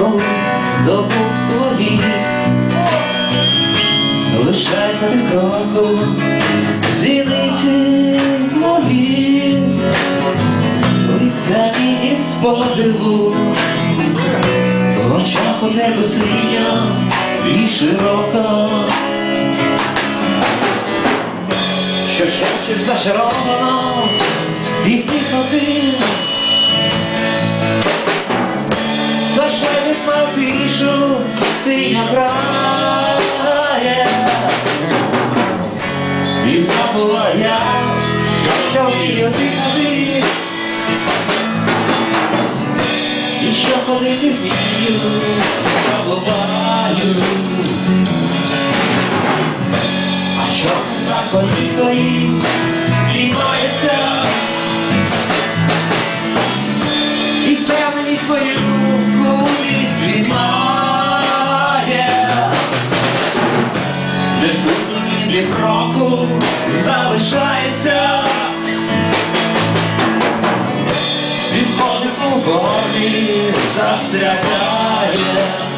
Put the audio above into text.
коли до губ твоїх. Лишається ти кроку зіниці мої Виткані із подиву. В очах у тебе синя і широка. Що шепчеш зачаровано і тихо ти Тишу синя грає І забула я, що вмію дихати І що ходити вмію, забуваю. А що на коні твої знімається для кроку залишається. Від у горлі, застрягає